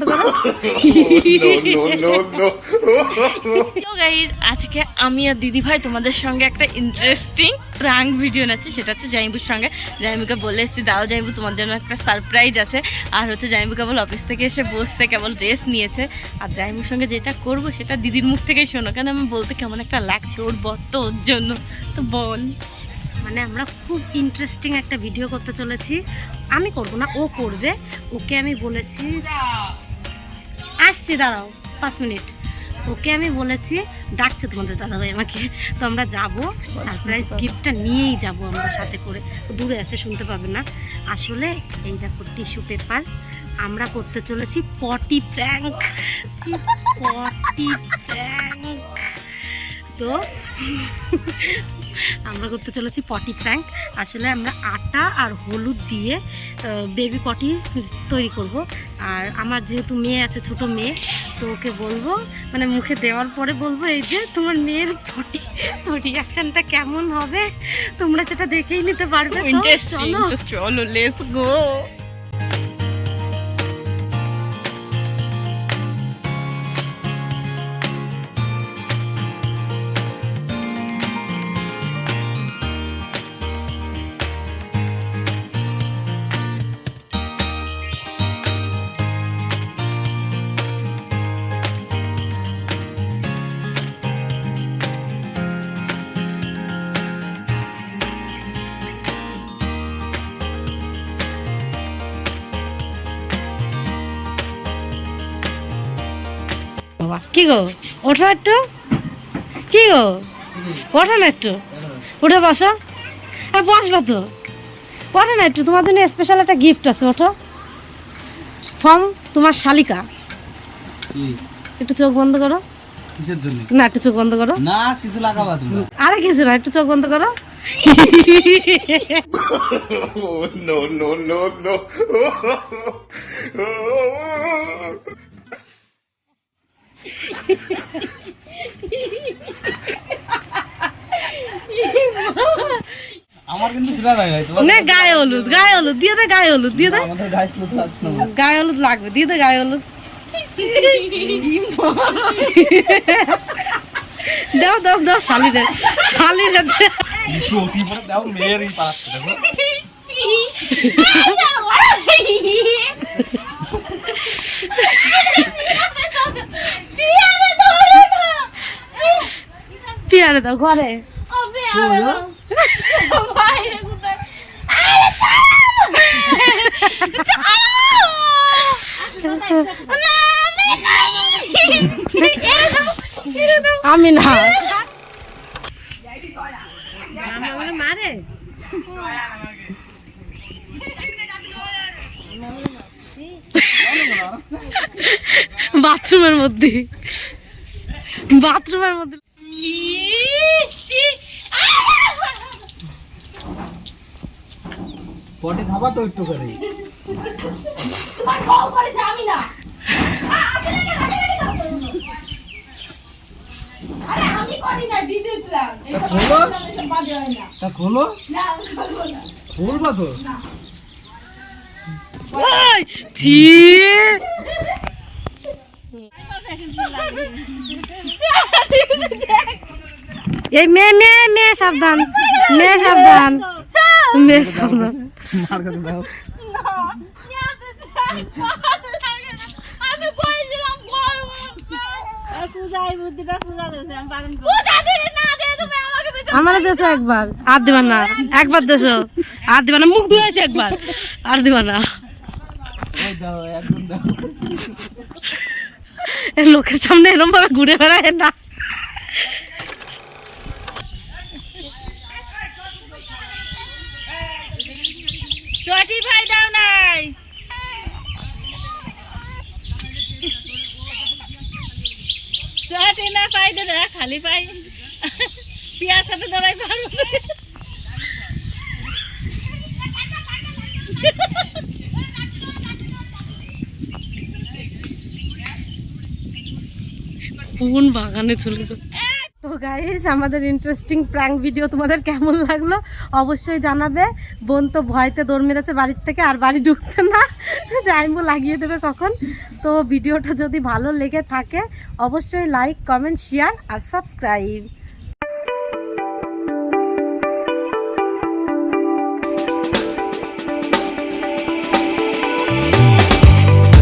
বন্ধ করো তো গাইজ আজকে আমি আর দিদি ভাই তোমাদের সঙ্গে একটা ইন্টারেস্টিং প্রাঙ্ক ভিডিও আছে সেটা হচ্ছে জাইবুর সঙ্গে। জাইবুকে বলে এসেছি দাও জাইবু তোমার জন্য একটা সারপ্রাইজ আছে। আর হচ্ছে জাইবু কেবল অফিস থেকে এসে বসছে কেবল রেস্ট নিয়েছে। আর জাইবুর সঙ্গে যেটা করব সেটা দিদির মুখ থেকেই শোনো। কেন আমি বলতে কেমন একটা লাগছে ওর বর্ত ওর জন্য? তো বল। মানে আমরা খুব ইন্টারেস্টিং একটা ভিডিও করতে চলেছি। আমি করব না ও করবে। ওকে আমি বলেছি আসছি, দাঁড়াও, পাঁচ মিনিট। ওকে আমি বলেছি, ডাকছে তোমাদের দাদাভাই আমাকে। তো আমরা যাব সারপ্রাইজ গিফটটা নিয়েই যাব আমরা সাথে করে। দূরে আছে, শুনতে পাবে না। আসলে এই দেখো টিস্যু পেপার আমরা করতে চলেছি পটি প্র্যাঙ্ক পটি প্র্যাঙ্ক তো আমরা করতে চলেছি পটি প্র্যাঙ্ক আসলে আমরা আটা আর হলুদ দিয়ে বেবি পটি তৈরি করব। আর আমার যেহেতু মেয়ে আছে ছোট মেয়ে তো ওকে বলব মানে মুখে দেওয়ার পরে বলব এই যে তোমার মেয়ের পটি তো রিয়াকশনটা কেমন হবে? তোমরা সেটা দেখেই নিতে পারবে চলো। চলো লেটস গো বাবা। কি গো? ওঠো একটু। কি গো? ওঠো না একটু। উঠে বসো। আর বসবা তো। ওঠো না একটু। তোমার জন্য স্পেশাল একটা গিফট আছে ওঠো। ফর্ম তোমার শালিকা। একটু চোখ বন্ধ করো। কিসের জন্য? না একটু চোখ বন্ধ করো। না কিছু লাগাবা তোমরা আরে কিছু না একটু চোখ বন্ধ করো। No, no, no, no. আমার কিন্তু সেটা নাই ভাই তোমার না গায়ে হলুদ গায়ে হলুদ দিয়ে দে গায়ে হলুদ দিয়ে দে। আমাদের গায়ে লাগছে না। গায়ে হলুদ লাগবে দিয়ে দে গায়ে হলুদ। দাও দাও দাও শালি দে। শালি দে চটি পরে দাও মেয়ের এই পালাচ্ছে দেখো। পিয়ারে দাও ঘরে। আমি না। মারে বাথরুমের মধ্যে। বাথরুমের মধ্যে। পটি খাবা তো একটু করে। তা খোলো? তা খোলো? খুলবা তো। ছি! এই মেয়ে মেয়ে মেয়ে সাবধান মেয়ে সাবধান মেয়ে সাবধান। দিয়েছে আমার দেশে একবার, আর দিবা না। একবার দেশো আর দিবা না। মুখ ধুয়েছে একবার, আর দিবা না। লোকের সামনে এরকম ভাবে ঘুরে বেড়ায় না। চটি ভাই দাও নাই। চটি না পাই দে খালি পাই। পিয়ার সাথে দাঁড়াই পারব না। কোন বাগানে চলে যাচ্ছে? তো গাইজ আমাদের ইন্টারেস্টিং প্র্যাঙ্ক ভিডিও তোমাদের কেমন লাগল অবশ্যই জানাবে। বোন তো ভয়তে দৌড় মেরেছে বাড়ির থেকে, আর বাড়ি ঢুকছে না। টাইমও লাগিয়ে দেবে কখন। তো ভিডিওটা যদি ভালো লেগে থাকে, অবশ্যই লাইক কমেন্ট শেয়ার আর সাবস্ক্রাইব